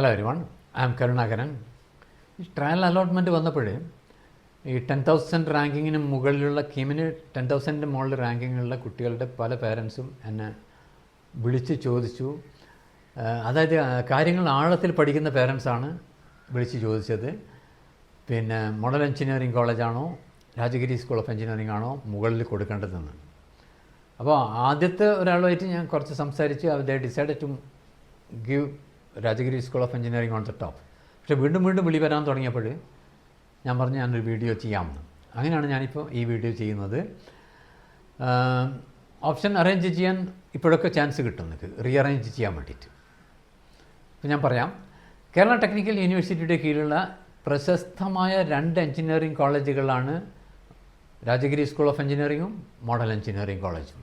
Hello everyone I'm Karunakaran ഈ trial allotment വന്നപ്പോൾ ഈ ടെൻ തൗസൻഡ് റാങ്കിങ്ങിന് മുകളിലുള്ള കീമിന് ടെൻ തൗസൻഡിന് മുകളിൽ റാങ്കിങ്ങുള്ള കുട്ടികളുടെ പല പേരൻസും എന്നെ വിളിച്ച് ചോദിച്ചു. അതായത് കാര്യങ്ങൾ ആഴത്തിൽ പഠിക്കുന്ന പേരൻസാണ് വിളിച്ച് ചോദിച്ചത്. പിന്നെ മോഡൽ എഞ്ചിനീയറിംഗ് കോളേജാണോ രാജഗിരി സ്കൂൾ ഓഫ് എഞ്ചിനീയറിംഗ് ആണോ മുകളിൽ കൊടുക്കേണ്ടതെന്ന്. അപ്പോൾ ആദ്യത്തെ ഒരാളുമായിട്ട് ഞാൻ കുറച്ച് സംസാരിച്ച് അവർ decide to give Rajagiri school of engineering on the top പക്ഷേ വീണ്ടും വീണ്ടും വിളി വരാൻ തുടങ്ങിയപ്പോൾ ഞാൻ പറഞ്ഞു ഞാനൊരു വീഡിയോ ചെയ്യാമെന്ന്. അങ്ങനെയാണ് ഞാനിപ്പോൾ ഈ വീഡിയോ ചെയ്യുന്നത്. ഓപ്ഷൻ അറേഞ്ച് ചെയ്യാൻ ഇപ്പോഴൊക്കെ ചാൻസ് കിട്ടും നിങ്ങൾക്ക് റീഅറേഞ്ച് ചെയ്യാൻ വേണ്ടിയിട്ട്. അപ്പോൾ ഞാൻ പറയാം കേരള ടെക്നിക്കൽ യൂണിവേഴ്സിറ്റിയുടെ കീഴിലുള്ള പ്രശസ്തമായ രണ്ട് എഞ്ചിനീയറിംഗ് കോളേജുകളാണ് രാജഗിരി സ്കൂൾ ഓഫ് എഞ്ചിനീയറിങ്ങും മോഡൽ എഞ്ചിനീയറിംഗ് കോളേജും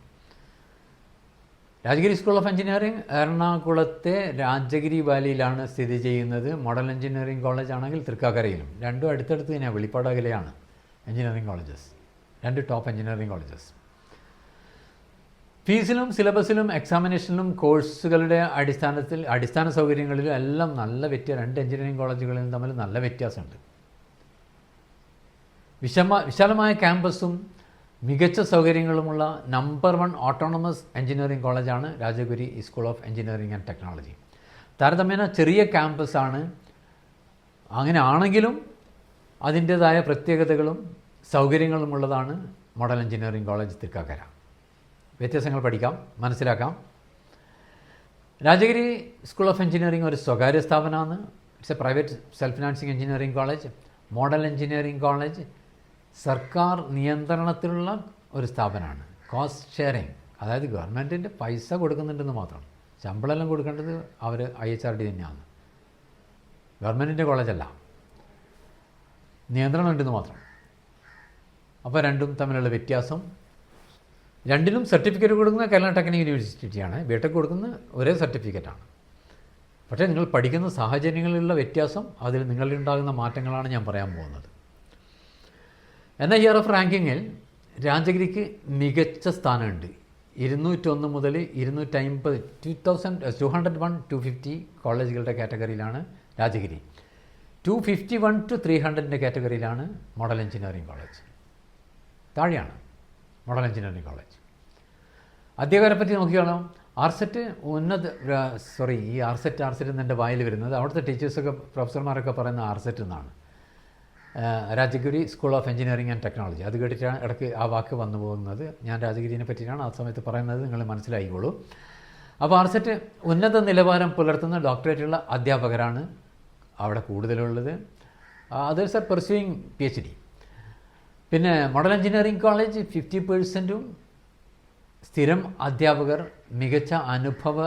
രാജഗിരി സ്കൂൾ ഓഫ് എഞ്ചിനീയറിംഗ് എറണാകുളത്തെ രാജഗിരി വാലിയിലാണ് സ്ഥിതി ചെയ്യുന്നത്. മോഡൽ എഞ്ചിനീയറിംഗ് കോളേജ് ആണെങ്കിൽ തൃക്കാക്കരയിലും. രണ്ടും അടുത്തടുത്ത് തന്നെയാണ് വെളിപ്പാട് അകലെയാണ് എഞ്ചിനീയറിംഗ് കോളേജസ് രണ്ട് ടോപ്പ് എഞ്ചിനീയറിംഗ് കോളേജസ് ഫീസിലും സിലബസിലും എക്സാമിനേഷനിലും കോഴ്സുകളുടെ അടിസ്ഥാനത്തിൽ അടിസ്ഥാന സൗകര്യങ്ങളിലും എല്ലാം നല്ല വ്യത്യാസം രണ്ട് എഞ്ചിനീയറിംഗ് കോളേജുകളിലും തമ്മിൽ നല്ല വ്യത്യാസമുണ്ട്. വിശമ വിശാലമായ ക്യാമ്പസും മികച്ച സൗകര്യങ്ങളുമുള്ള നമ്പർ വൺ ഓട്ടോണമസ് എഞ്ചിനീയറിംഗ് കോളേജാണ് Rajagiri school of engineering and technology. താരതമ്യേന ചെറിയ ക്യാമ്പസാണ്. അങ്ങനെ ആണെങ്കിലും അതിന്റേതായ പ്രത്യേകതകളും സൗകര്യങ്ങളും ഉള്ളതാണ് മോഡൽ എഞ്ചിനീയറിംഗ് കോളേജ് തൃക്കാക്കര. വ്യത്യാസങ്ങൾ പഠിക്കാം മനസ്സിലാക്കാം. രാജഗിരി സ്കൂൾ ഓഫ് എഞ്ചിനീയറിംഗ് ഒരു സ്വകാര്യ സ്ഥാപനമാണ്. It's a private self financing engineering college model engineering college സർക്കാർ നിയന്ത്രണത്തിലുള്ള ഒരു സ്ഥാപനമാണ്. കോസ്റ്റ് ഷെയറിങ് അതായത് ഗവൺമെന്റിന്റെ പൈസ കൊടുക്കുന്നുണ്ടെന്ന് മാത്രം. ശമ്പളമെല്ലാം കൊടുക്കേണ്ടത് അവർ ഐ എച്ച് ആർ ഡി തന്നെയാണ്. ഗവൺമെന്റിന്റെ കോളേജല്ല. നിയന്ത്രണം ഉണ്ടെന്ന് മാത്രം. അപ്പോൾ രണ്ടും തമ്മിലുള്ള വ്യത്യാസം. രണ്ടിലും സർട്ടിഫിക്കറ്റ് കൊടുക്കുന്ന കേരള ടെക്നിക്കൽ യൂണിവേഴ്സിറ്റിയാണ്. ബിടെക് കൊടുക്കുന്ന ഒരേ സർട്ടിഫിക്കറ്റാണ്. പക്ഷേ നിങ്ങൾ പഠിക്കുന്ന സാഹചര്യങ്ങളിലുള്ള വ്യത്യാസം അതിൽ നിങ്ങളിലുണ്ടാകുന്ന മാറ്റങ്ങളാണ് ഞാൻ പറയാൻ പോകുന്നത്. എന്നാൽ ഇയർ ഓഫ് റാങ്കിങ്ങിൽ രാജഗിരിക്ക് മികച്ച സ്ഥാനമുണ്ട്. ഇരുന്നൂറ്റൊന്ന് മുതൽ ഇരുന്നൂറ്റമ്പത് two thousand two hundred one two fifty കോളേജുകളുടെ കാറ്റഗറിയിലാണ് Rajagiri. Two fifty one to three ഹൺഡ്രഡിന്റെ കാറ്റഗറിയിലാണ് മോഡൽ എഞ്ചിനീയറിംഗ് കോളേജ് താഴെയാണ് മോഡൽ എഞ്ചിനീയറിംഗ് കോളേജ് അധ്യാപകരെ പറ്റി നോക്കിയാണോ ആർസെറ്റ് ഉന്നത സോറി ഈ ആർസെറ്റ് ആർസെറ്റ് എന്റെ വായിൽ വരുന്നത് അവിടുത്തെ ടീച്ചേഴ്സൊക്കെ പ്രൊഫസർമാരൊക്കെ പറയുന്ന ആർസെറ്റ് എന്നാണ് Rajagiri school of engineering and technology അത് കേട്ടിട്ടാണ് ഇടയ്ക്ക് ആ വാക്ക് വന്നു പോകുന്നത്. ഞാൻ രാജഗിരിനെ പറ്റിയിട്ടാണ് ആ സമയത്ത് പറയുന്നത്. നിങ്ങൾ മനസ്സിലായിക്കോളൂ. അപ്പോൾ ആർസെറ്റ് ഉന്നത നിലവാരം പുലർത്തുന്ന ഡോക്ടറേറ്റുള്ള അധ്യാപകരാണ് അവിടെ കൂടുതലുള്ളത്. Others sir pursuing P H D പിന്നെ മോഡൽ എഞ്ചിനീയറിംഗ് കോളേജ് ഫിഫ്റ്റി പേഴ്സന്റും സ്ഥിരം അധ്യാപകർ മികച്ച അനുഭവ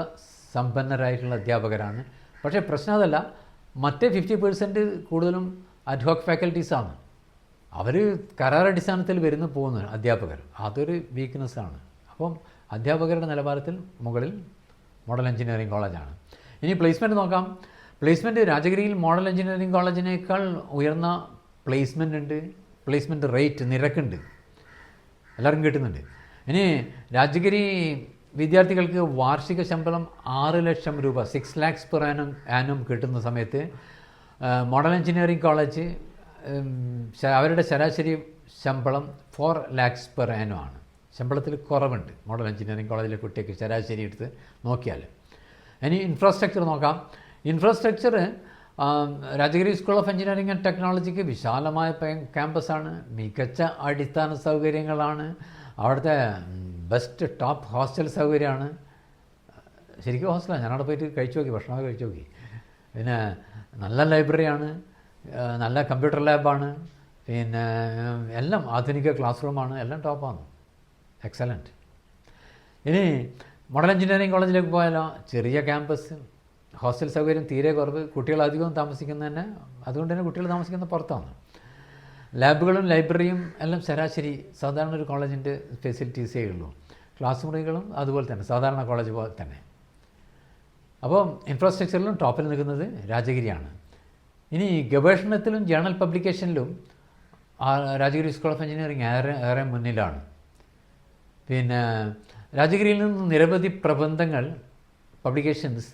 സമ്പന്നരായിട്ടുള്ള അധ്യാപകരാണ്. പക്ഷേ പ്രശ്നം അതല്ല മറ്റേ ഫിഫ്റ്റി പേഴ്സന്റ് കൂടുതലും അഡ്ഹോക് ഫാക്കൽറ്റീസാണ് അവർ കരാർ അടിസ്ഥാനത്തിൽ വരുന്ന പോകുന്ന അധ്യാപകർ. അതൊരു വീക്ക്നെസ്സാണ് അപ്പം അധ്യാപകരുടെ നിലവാരത്തിൽ മുകളിൽ മോഡൽ എഞ്ചിനീയറിംഗ് കോളേജാണ് ഇനി പ്ലേസ്മെന്റ് നോക്കാം. പ്ലേസ്മെന്റ് രാജഗിരിയിൽ മോഡൽ എഞ്ചിനീയറിംഗ് കോളേജിനേക്കാൾ ഉയർന്ന പ്ലേസ്മെന്റ് ഉണ്ട്. പ്ലേസ്മെന്റ് റേറ്റ് നിരക്കുണ്ട്. എല്ലാവർക്കും കിട്ടുന്നുണ്ട്. ഇനി രാജഗിരി വിദ്യാർത്ഥികൾക്ക് വാർഷിക ശമ്പളം ആറ് ലക്ഷം രൂപ six lakhs per annum annum കിട്ടുന്ന സമയത്ത് മോഡൽ എഞ്ചിനീയറിംഗ് കോളേജ് അവരുടെ ശരാശരി ശമ്പളം ഫോർ ലാക്സ് പെർ ആനോ ആണ്. ശമ്പളത്തിൽ കുറവുണ്ട്. മോഡൽ എഞ്ചിനീയറിംഗ് കോളേജിലെ കുട്ടിയൊക്കെ ശരാശരി എടുത്ത് നോക്കിയാൽ ഇനി ഇൻഫ്രാസ്ട്രക്ചർ നോക്കാം. Infrastructure Rajagiri school of engineering and ടെക്നോളജിക്ക് വിശാലമായ ക്യാമ്പസാണ് മികച്ച അടിസ്ഥാന സൗകര്യങ്ങളാണ്. അവിടുത്തെ ബെസ്റ്റ് ടോപ്പ് ഹോസ്റ്റൽ സൗകര്യമാണ്. ശരിക്കും ഹോസ്റ്റലാണ് ഞാനവിടെ പോയിട്ട് കഴിച്ചു നോക്കി. ഭക്ഷണമൊക്കെ കഴിച്ചു നോക്കി. പിന്നെ നല്ല ലൈബ്രറിയാണ് നല്ല കമ്പ്യൂട്ടർ ലാബാണ് പിന്നെ എല്ലാം ആധുനിക ക്ലാസ് റൂമാണ് എല്ലാം ടോപ്പാണ്. എക്സലന്റ് ഇനി മോഡൽ എഞ്ചിനീയറിംഗ് കോളേജിലേക്ക് പോയാലോ? ചെറിയ ക്യാമ്പസ് ഹോസ്റ്റൽ സൗകര്യം തീരെ കുറവ് കുട്ടികൾ അധികം താമസിക്കുന്ന തന്നെ അതുകൊണ്ട് തന്നെ കുട്ടികൾ താമസിക്കുന്ന പുറത്താണ്. ലാബുകളും ലൈബ്രറിയും എല്ലാം ശരാശരി സാധാരണ ഒരു കോളേജിന്റെ ഫെസിലിറ്റീസേ ഉള്ളൂ. ക്ലാസ് മുറികളും അതുപോലെ തന്നെ സാധാരണ കോളേജ് പോലെ തന്നെ. അപ്പോൾ ഇൻഫ്രാസ്ട്രക്ചറിലും ടോപ്പിൽ നിൽക്കുന്നത് രാജഗിരിയാണ്. ഇനി ഗവേഷണത്തിലും ജേണൽ പബ്ലിക്കേഷനിലും രാജഗിരി സ്കൂൾ ഓഫ് എഞ്ചിനീയറിംഗ് ഏറെ ഏറെ മുന്നിലാണ്. പിന്നെ രാജഗിരിയിൽ നിന്ന് നിരവധി പ്രബന്ധങ്ങൾ പബ്ലിക്കേഷൻസ്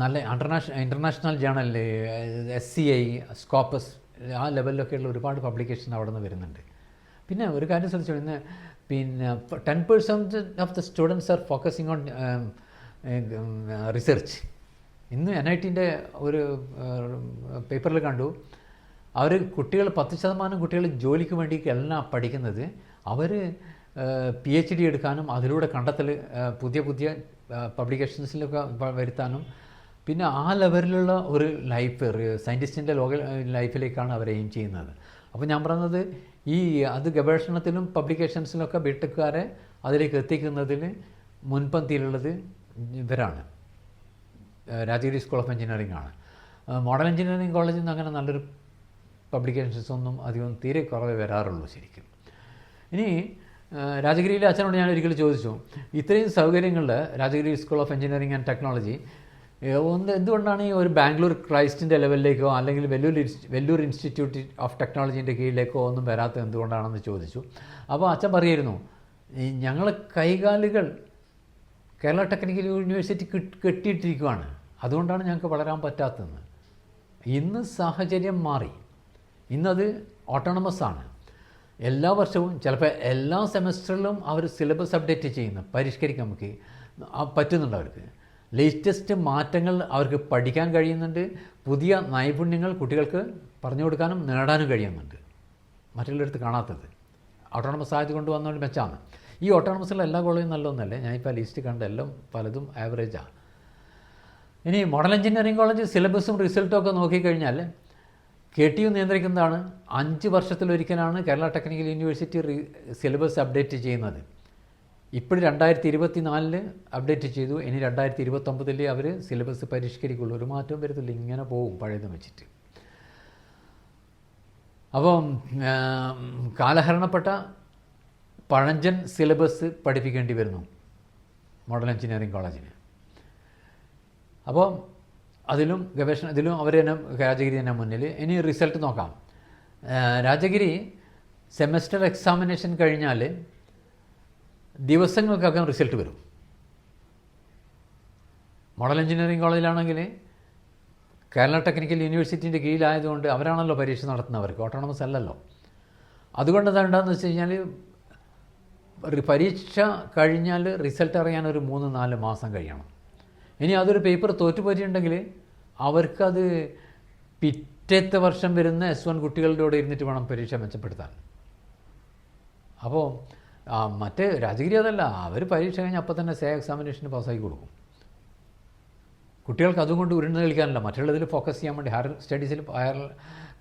നല്ല international international journal S C I Scopus ആ ലെവലിലൊക്കെയുള്ള ഒരുപാട് പബ്ലിക്കേഷൻ അവിടെ നിന്ന് വരുന്നുണ്ട്. പിന്നെ ഒരു കാര്യം ശ്രദ്ധിച്ചു പിന്നെ ten percent of the students are focusing on research ഇന്ന് എൻ ഐ ടിന്റെ ഒരു പേപ്പറിൽ കണ്ടു. അവർ കുട്ടികൾ പത്ത് ശതമാനം കുട്ടികൾ ജോലിക്ക് വേണ്ടി എല്ലാം പഠിക്കുന്നത് അവർ പി എച്ച് ഡി എടുക്കാനും അതിലൂടെ കണ്ടെത്തൽ പുതിയ പുതിയ പബ്ലിക്കേഷൻസിലൊക്കെ വരുത്താനും. പിന്നെ ആ ലെവലിലുള്ള ഒരു ലൈഫ് സയന്റിസ്റ്റിന്റെ ലോക ലൈഫിലേക്കാണ് അവർ എയിം ചെയ്യുന്നത്. അപ്പോൾ ഞാൻ പറയുന്നത് ഈ അത് ഗവേഷണത്തിലും പബ്ലിക്കേഷൻസിലൊക്കെ ബിടെക്കുകാരെ അതിലേക്ക് എത്തിക്കുന്നതിൽ മുൻപന്തിയിലുള്ളത് ഇവരാണ്. രാജഗിരി സ്കൂൾ ഓഫ് എഞ്ചിനീയറിംഗ് ആണ്. മോഡൽ എഞ്ചിനീയറിംഗ് കോളേജിൽ നിന്ന് അങ്ങനെ നല്ലൊരു പബ്ലിക്കേഷൻസ് ഒന്നും അധികം തീരെ കുറവേ വരാറുള്ളൂ ശരിക്കും. ഇനി രാജഗിരിയിലെ അച്ഛനോട് ഞാൻ ഒരിക്കലും ചോദിച്ചു ഇത്രയും സൗകര്യങ്ങളിൽ Rajagiri school of engineering and technology ഒന്ന് എന്തുകൊണ്ടാണ് ഈ ഒരു ബാംഗ്ലൂർ ക്രൈസ്റ്റിന്റെ ലെവലിലേക്കോ അല്ലെങ്കിൽ വെല്ലൂർ വെല്ലൂർ ഇൻസ്റ്റിറ്റ്യൂട്ട് ഓഫ് ടെക്നോളജീന്റെ കീഴിലേക്കോ ഒന്നും വരാത്തത് എന്തുകൊണ്ടാണെന്ന് ചോദിച്ചു. അപ്പോൾ അച്ഛൻ പറയായിരുന്നു ഞങ്ങൾ കൈകാലുകൾ കേരള ടെക്നിക്കൽ യൂണിവേഴ്സിറ്റി കിട്ട്- കെട്ടിയിട്ടിരിക്കുകയാണ് അതുകൊണ്ടാണ് ഞങ്ങൾക്ക് വളരാൻ പറ്റാത്തതെന്ന്. ഇന്ന് സാഹചര്യം മാറി. ഇന്നത് ഓട്ടോണമസ് ആണ്. എല്ലാ വർഷവും ചിലപ്പോൾ എല്ലാ സെമസ്റ്ററിലും അവർ സിലബസ് അപ്ഡേറ്റ് ചെയ്യുന്നു പരിഷ്കരിക്കാൻ നമുക്ക് പറ്റുന്നുണ്ട് അവർക്ക്. ലേറ്റസ്റ്റ് മാറ്റങ്ങൾ അവർക്ക് പഠിക്കാൻ കഴിയുന്നുണ്ട്. പുതിയ നൈപുണ്യങ്ങൾ കുട്ടികൾക്ക് പറഞ്ഞു കൊടുക്കാനും നേടാനും കഴിയുന്നുണ്ട്. മറ്റുള്ളവരടുത്ത് കാണാത്തത്. ഓട്ടോണമസ് ആയത് കൊണ്ട് വന്നുകൊണ്ട് മെച്ചാണ്. ഈ ഓട്ടോണമസിലുള്ള എല്ലാ കോളേജും നല്ലതൊന്നല്ലേ? ഞാനിപ്പോൾ ലിസ്റ്റ് കണ്ട എല്ലാം പലതും ആവറേജാണ് ഇനി മോഡൽ എഞ്ചിനീയറിംഗ് കോളേജ് സിലബസും റിസൾട്ടും ഒക്കെ നോക്കിക്കഴിഞ്ഞാൽ കെ ടി യു നിയന്ത്രിക്കുന്നതാണ് അഞ്ച് വർഷത്തിലൊരിക്കലാണ് Kerala technical university syllabus update ചെയ്യുന്നത്. ഇപ്പോൾ രണ്ടായിരത്തി ഇരുപത്തി നാലിൽ അപ്ഡേറ്റ് ചെയ്തു. ഇനി രണ്ടായിരത്തി ഇരുപത്തൊമ്പതിൽ അവർ സിലബസ് പരിഷ്കരിക്കുള്ളൂ. ഒരു മാറ്റവും വരത്തില്ല. ഇങ്ങനെ പോകും പഴയത് വെച്ചിട്ട്. അപ്പം കാലഹരണപ്പെട്ട പഴഞ്ചൻ സിലബസ് പഠിപ്പിക്കേണ്ടി വരുന്നു. മോഡൽ എഞ്ചിനീയറിംഗ് കോളേജിന് അപ്പോൾ അതിലും ഗവേഷണ ഇതിലും അവർ തന്നെ രാജഗിരി തന്നെ മുന്നിൽ. ഇനി റിസൾട്ട് നോക്കാം. രാജഗിരി സെമസ്റ്റർ എക്സാമിനേഷൻ കഴിഞ്ഞാൽ ദിവസങ്ങൾക്കകം റിസൾട്ട് വരും. മോഡൽ എഞ്ചിനീയറിംഗ് കോളേജിലാണെങ്കിൽ കേരള ടെക്നിക്കൽ യൂണിവേഴ്സിറ്റിന്റെ കീഴിലായതുകൊണ്ട് അവരാണല്ലോ പരീക്ഷ നടത്തുന്നവർക്ക്. ഓട്ടോണമസ് അല്ലല്ലോ. അതുകൊണ്ട് എന്താ എന്താണെന്ന് വെച്ച് കഴിഞ്ഞാൽ പരീക്ഷ കഴിഞ്ഞാൽ റിസൾട്ട് അറിയാൻ ഒരു മൂന്ന് നാല് മാസം കഴിയണം. ഇനി അതൊരു പേപ്പർ തോറ്റുപോയിട്ടുണ്ടെങ്കിൽ അവർക്കത് പിറ്റേത്തെ വർഷം വരുന്ന എസ് വൺ കുട്ടികളുടെ കൂടെ ഇരുന്നിട്ട് വേണം പരീക്ഷ മെച്ചപ്പെടുത്താൻ. അപ്പോൾ മറ്റേ രാജഗിരി അതല്ല അവർ പരീക്ഷ കഴിഞ്ഞ് അപ്പോൾ തന്നെ സേ എക്സാമിനേഷന് പാസ്സാക്കി കൊടുക്കും. കുട്ടികൾക്ക് അതുകൊണ്ട് ഉരുണ്ട് കളിക്കാനല്ല മറ്റുള്ളതിൽ ഫോക്കസ് ചെയ്യാൻ വേണ്ടി ഹയർ സ്റ്റഡീസിൽ ഹയർ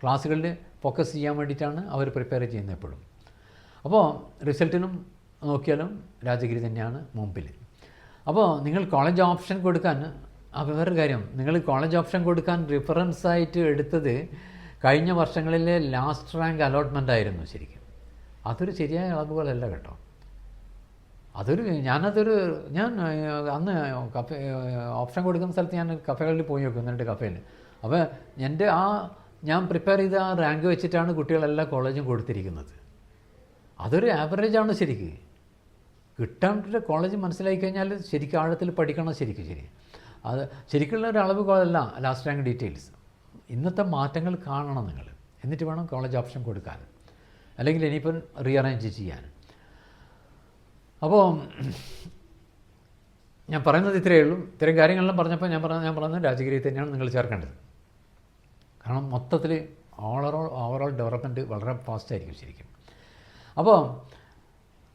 ക്ലാസ്സുകളിൽ ഫോക്കസ് ചെയ്യാൻ വേണ്ടിയിട്ടാണ് അവർ പ്രിപ്പയർ ചെയ്യുന്നത് എപ്പോഴും. അപ്പോൾ റിസൾട്ടിനും നോക്കിയാലും രാജഗിരി തന്നെയാണ് മുമ്പിൽ അപ്പോൾ നിങ്ങൾ കോളേജ് ഓപ്ഷൻ കൊടുക്കാൻ വേറൊരു കാര്യം നിങ്ങൾ കോളേജ് ഓപ്ഷൻ കൊടുക്കാൻ റിഫറൻസ് ആയിട്ട് എടുത്തത് കഴിഞ്ഞ വർഷങ്ങളിലെ ലാസ്റ്റ് റാങ്ക് അലോട്ട്മെന്റ് ആയിരുന്നു ശരിക്കും. അതൊരു ശരിയായ അളവുകളല്ല കേട്ടോ. അതൊരു ഞാനതൊരു ഞാൻ അന്ന് കഫേ ഓപ്ഷൻ കൊടുക്കുന്ന സ്ഥലത്ത് ഞാൻ കഫേകളിൽ പോയി നോക്കും എന്നിട്ട് കഫേയിൽ അപ്പോൾ എന്റെ ആ ഞാൻ പ്രിപ്പയർ ചെയ്ത ആ റാങ്ക് വെച്ചിട്ടാണ് കുട്ടികളെല്ലാം കോളേജും കൊടുത്തിരിക്കുന്നത്. അതൊരു ആവറേജാണ് ശരിക്ക്. കിട്ടാണ്ട് കോളേജ് മനസ്സിലാക്കി കഴിഞ്ഞാൽ ശരിക്കും ആഴത്തിൽ പഠിക്കണം ശരിക്കും ശരി. അത് ശരിക്കുള്ള ഒരു അളവുകളല്ല ലാസ്റ്റ് റാങ്ക് ഡീറ്റെയിൽസ് ഇന്നത്തെ മാറ്റങ്ങൾ കാണണം നിങ്ങൾ. എന്നിട്ട് വേണം കോളേജ് ഓപ്ഷൻ കൊടുക്കാൻ. അല്ലെങ്കിൽ ഇനിയിപ്പം റീഅറേഞ്ച് ചെയ്യാൻ. അപ്പോൾ ഞാൻ പറയുന്നത് ഇത്രയേ ഉള്ളൂ. ഇത്തരം കാര്യങ്ങളെല്ലാം പറഞ്ഞപ്പോൾ ഞാൻ പറഞ്ഞ ഞാൻ പറഞ്ഞത് രാജഗിരി തന്നെയാണ് നിങ്ങൾ ചേർക്കേണ്ടത്. കാരണം മൊത്തത്തിൽ ഓവറോൾ ഓവറോൾ ഡെവലപ്മെന്റ് വളരെ ഫാസ്റ്റായിരിക്കും ശരിക്കും. അപ്പോൾ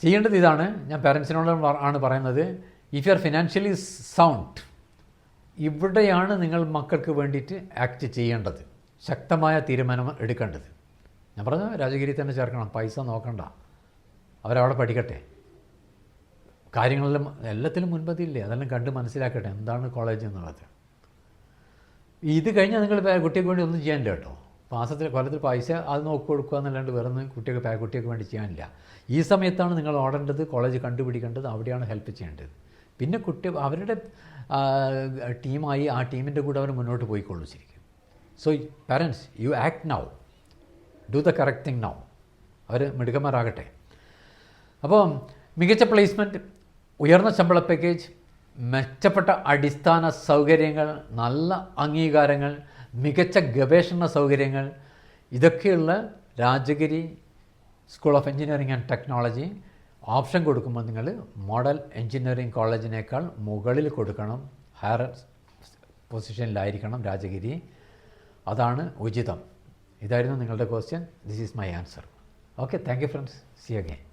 ചെയ്യേണ്ടത് ഇതാണ്. ഞാൻ പാരൻസിനോട് ആണ് പറയുന്നത്. If you are financially sound ഇവിടെയാണ് നിങ്ങൾ മക്കൾക്ക് വേണ്ടിയിട്ട് ആക്ട് ചെയ്യേണ്ടത്. ശക്തമായ തീരുമാനം എടുക്കേണ്ടത്. ഞാൻ പറഞ്ഞു രാജഗിരി തന്നെ ചേർക്കണം. പൈസ നോക്കണ്ട. അവരവിടെ പഠിക്കട്ടെ. കാര്യങ്ങളെല്ലാം എല്ലാത്തിലും മുൻപതിയില്ലേ അതെല്ലാം കണ്ട് മനസ്സിലാക്കട്ടെ. എന്താണ് കോളേജ് എന്നുള്ളത്. ഇത് കഴിഞ്ഞാൽ നിങ്ങൾ കുട്ടിക്ക് വേണ്ടി ഒന്നും ചെയ്യാനില്ല കേട്ടോ. മാസത്തിൽ കൊല്ലത്തിൽ പൈസ അത് നോക്കി കൊടുക്കുക എന്നല്ലാണ്ട് വേറെ ഒന്നും കുട്ടികൾക്ക് പേ- കുട്ടികൾക്ക് വേണ്ടി ചെയ്യാനില്ല. ഈ സമയത്താണ് നിങ്ങൾ ഓടേണ്ടത് കോളേജ് കണ്ടുപിടിക്കേണ്ടത് അവിടെയാണ് ഹെൽപ്പ് ചെയ്യേണ്ടത്. പിന്നെ കുട്ടി അവരുടെ ടീമായി ആ ടീമിന്റെ കൂടെ അവർ മുന്നോട്ട് പോയിക്കൊള്ളൂ ശരിക്കും. So parents you act now do the correct thing now അവർ മിടുക്കന്മാരാകട്ടെ. അപ്പോൾ മികച്ച പ്ലേസ്മെന്റ് ഉയർന്ന ശമ്പള പാക്കേജ് മെച്ചപ്പെട്ട അടിസ്ഥാന സൗകര്യങ്ങൾ നല്ല അംഗീകാരങ്ങൾ മികച്ച ഗവേഷണ സൗകര്യങ്ങൾ ഇതൊക്കെയുള്ള Rajagiri school of engineering and technology option കൊടുക്കുമ്പോൾ നിങ്ങൾ മോഡൽ എഞ്ചിനീയറിംഗ് കോളേജിനേക്കാൾ മുകളിൽ കൊടുക്കണം. ഹയർ പൊസിഷനിലായിരിക്കണം രാജഗിരി. അതാണ് ഉചിതം. ഇതായിരുന്നു നിങ്ങളുടെ question this is my answer okay thank you friends see again